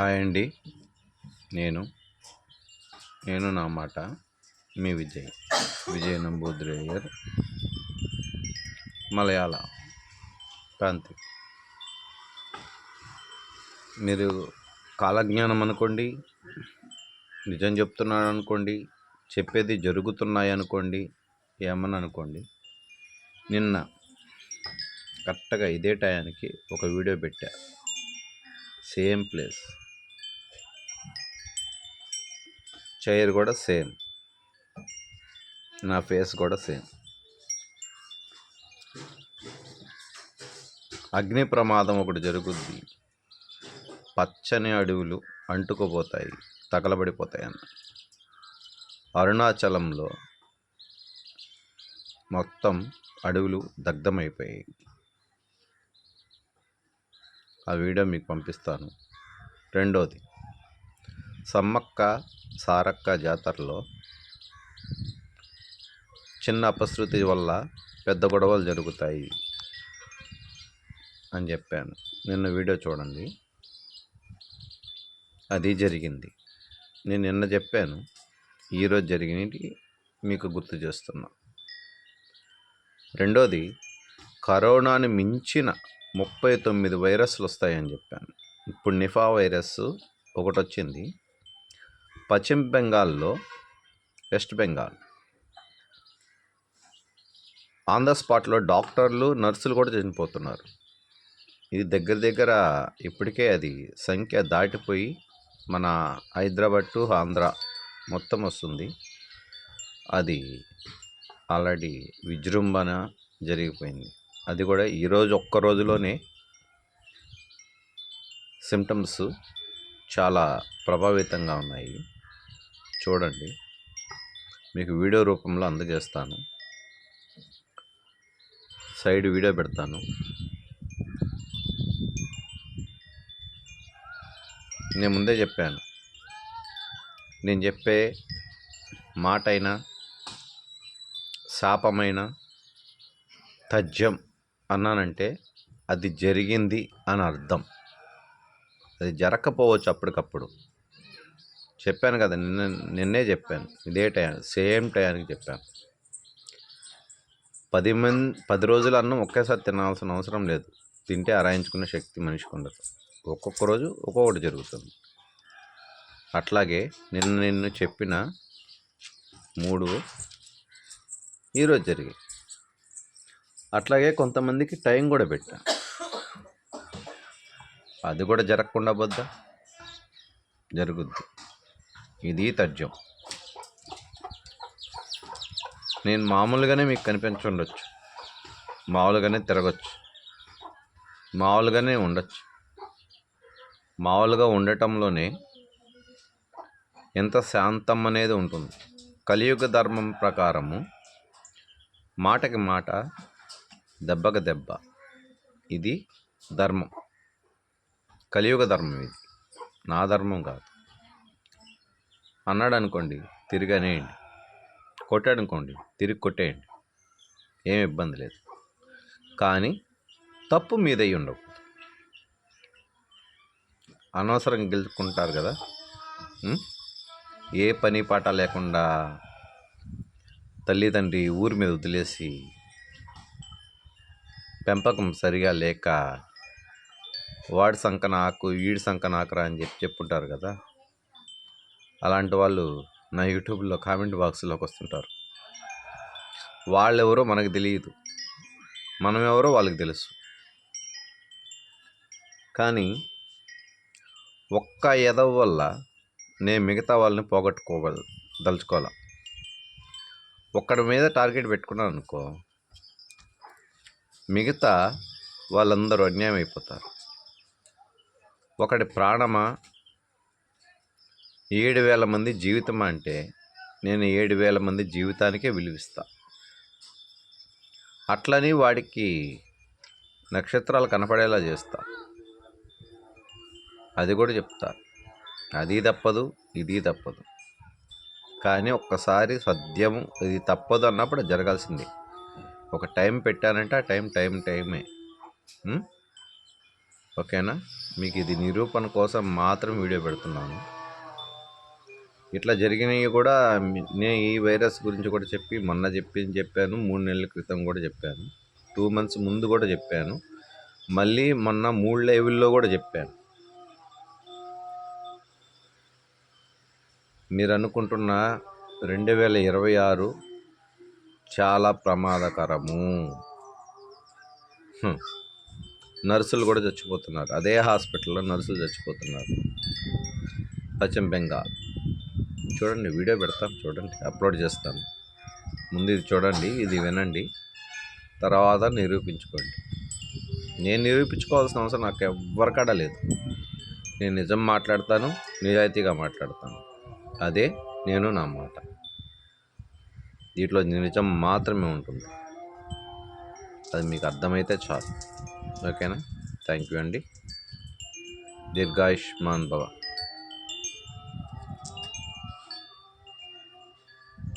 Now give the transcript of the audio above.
Hi అండి. నేను నేను నా మాట మీ విజయ్ విజయ్ నంబూద్రేయర్ మలయాళ ప్రాంతి మీరు కాలజ్ఞానం అనుకోండి నిజం చెప్తున్నాను అనుకోండి చెప్పేది జరుగుతున్నాయి అనుకోండి ఏమని అనుకోండి నిన్న కరెక్ట్గా ఇదే టయానికి ఒక వీడియో పెట్టా. Same place. చైర్ కూడా సేమ్. నా ఫేస్ కూడా సేమ్. అగ్ని ప్రమాదం ఒకటి జరుగుద్ది. పచ్చని అడవులు అంటుకుపోతాయి తగలబడిపోతాయి అన్న. అరుణాచలంలో మొత్తం అడవులు దగ్ధమైపోయాయి. ఆ వీడియో మీకు పంపిస్తాను. రెండోది సమ్మక్క సారక్క జాతరలో చిన్న అపశృతి వల్ల పెద్ద గొడవలు జరుగుతాయి అని చెప్పాను. నిన్న వీడియో చూడండి. అది జరిగింది. నేను నిన్న చెప్పాను. ఈరోజు జరిగినవి మీకు గుర్తు చేస్తున్నా. రెండోది కరోనాని మించిన ముప్పై తొమ్మిది వైరస్లు వస్తాయని చెప్పాను. ఇప్పుడు నిఫా వైరస్ ఒకటి వచ్చింది పశ్చిమ బెంగాల్లో వెస్ట్ బెంగాల్. ఆన్ ద స్పాట్లో డాక్టర్లు నర్సులు కూడా చనిపోతున్నారు. ఇది దగ్గర దగ్గర ఇప్పటికే అది సంఖ్య దాటిపోయి మన హైదరాబాద్ టు ఆంధ్ర మొత్తం వస్తుంది. అది ఆల్రెడీ విజృంభణ జరిగిపోయింది. అది కూడా ఈరోజు ఒక్క రోజులోనే సిమ్టమ్స్ చాలా ప్రభావితంగా ఉన్నాయి. చూడండి. మీకు వీడియో రూపంలో అందజేస్తాను. సైడ్ వీడియో పెడతాను. నేను ముందే చెప్పాను. నేను చెప్పే మాట అయినా శాపమైన తజ్యం అన్నానంటే అది జరిగింది అని అర్థం అది జరగకపోవచ్చు అప్పటికప్పుడు. చెప్పాను కదా నిన్న నిన్నే చెప్పాను. ఇదే టైం సేమ్ టైంకి చెప్పాను. పది మంది పది రోజులు అన్నం ఒకేసారి తినాల్సిన అవసరం లేదు. తింటే ఆరాయించుకునే శక్తి మనిషికి ఉండదు. ఒక్కొక్క రోజు ఒక్కొక్కటి జరుగుతుంది. అట్లాగే నిన్న నిన్ను చెప్పిన మూడు ఈరోజు జరిగాయి. అట్లాగే కొంతమందికి టైం కూడా పెట్టా. అది కూడా జరగకుండా పోద్దా? జరుగుద్ది. ఇది తథ్యం. నేను మామూలుగానే మీకు కనిపించుండొచ్చు. మామూలుగానే తిరగచ్చు. మామూలుగానే ఉండొచ్చు. మామూలుగా ఉండటంలోనే ఎంత శాంతం అనేది ఉంటుంది. కలియుగ ధర్మం ప్రకారము మాటకి మాట దెబ్బకి దెబ్బ. ఇది ధర్మం. కలియుగ ధర్మం ఇది. నా ధర్మం కాదు. అన్నాడు అనుకోండి తిరిగి అనేయండి కొట్టాడు అనుకోండి తిరిగి కొట్టేయండి. ఏం ఇబ్బంది లేదు. కానీ తప్పు మీదై ఉండవు అనవసరం గెలుచుకుంటారు కదా ఏ పని పాట లేకుండా తల్లిదండ్రి ఊరి మీద వదిలేసి పెంపకం సరిగా లేక వాడి సంక నాకు వీడి సంక అని చెప్పి చెప్పుంటారు కదా అలాంటి వాళ్ళు నా యూట్యూబ్లో కామెంట్ బాక్స్లోకి వస్తుంటారు. వాళ్ళెవరో మనకు తెలియదు. మనం ఎవరో వాళ్ళకి తెలుసు. కానీ ఒక్క ఎదవ వల్ల నేను మిగతా వాళ్ళని పోగొట్టుకోగల దలుచుకోవాలా. ఒక్కడి మీద టార్గెట్ పెట్టుకున్నాను అనుకో మిగతా వాళ్ళందరూ అన్యాయం అయిపోతారు ఒకటి ప్రాణమా ఏడు వేల మంది జీవితం అంటే నేను ఏడు వేల మంది జీవితానికే విలువిస్తా. అట్లని వాడికి నక్షత్రాలు కనపడేలా చేస్తా. అది కూడా చెప్తా. అది తప్పదు ఇది తప్పదు. కానీ ఒక్కసారి సద్యము ఇది తప్పదు అన్నప్పుడు జరగాల్సింది. ఒక టైం పెట్టానంటే ఆ టైం టైం టైమే. ఓకేనా? మీకు ఇది నిరూపణ కోసం మాత్రం వీడియో పెడుతున్నాను. ఇట్లా జరిగినవి కూడా నేను ఈ వైరస్ గురించి కూడా చెప్పి మొన్న చెప్పి చెప్పాను. మూడు నెలల క్రితం కూడా చెప్పాను. టూ మంత్స్ ముందు కూడా చెప్పాను. మళ్ళీ మొన్న మూడు లెవెల్లో కూడా చెప్పాను. మీరు అనుకుంటున్న రెండు వేల ఇరవై ఆరు చాలా ప్రమాదకరము. నర్సులు కూడా చచ్చిపోతున్నారు. అదే హాస్పిటల్లో నర్సులు చచ్చిపోతున్నారు. పశ్చిమ బెంగాల్. చూడండి వీడియో పెడతాను చూడండి అప్లోడ్ చేస్తాను. ముందు ఇది చూడండి ఇది వినండి తర్వాత నిరూపించుకోండి. నేను నిరూపించుకోవాల్సిన అవసరం నాకు ఎవ్వరికడా లేదు. నేను నిజం మాట్లాడతాను నిజాయితీగా మాట్లాడతాను. అదే నేను నా మాట. దీంట్లో నిజం మాత్రమే ఉంటుంది. అది మీకు అర్థమైతే చాలు. ఓకేనా? థ్యాంక్ యూ అండి. దీర్ఘాయుష్మాన్ భవ.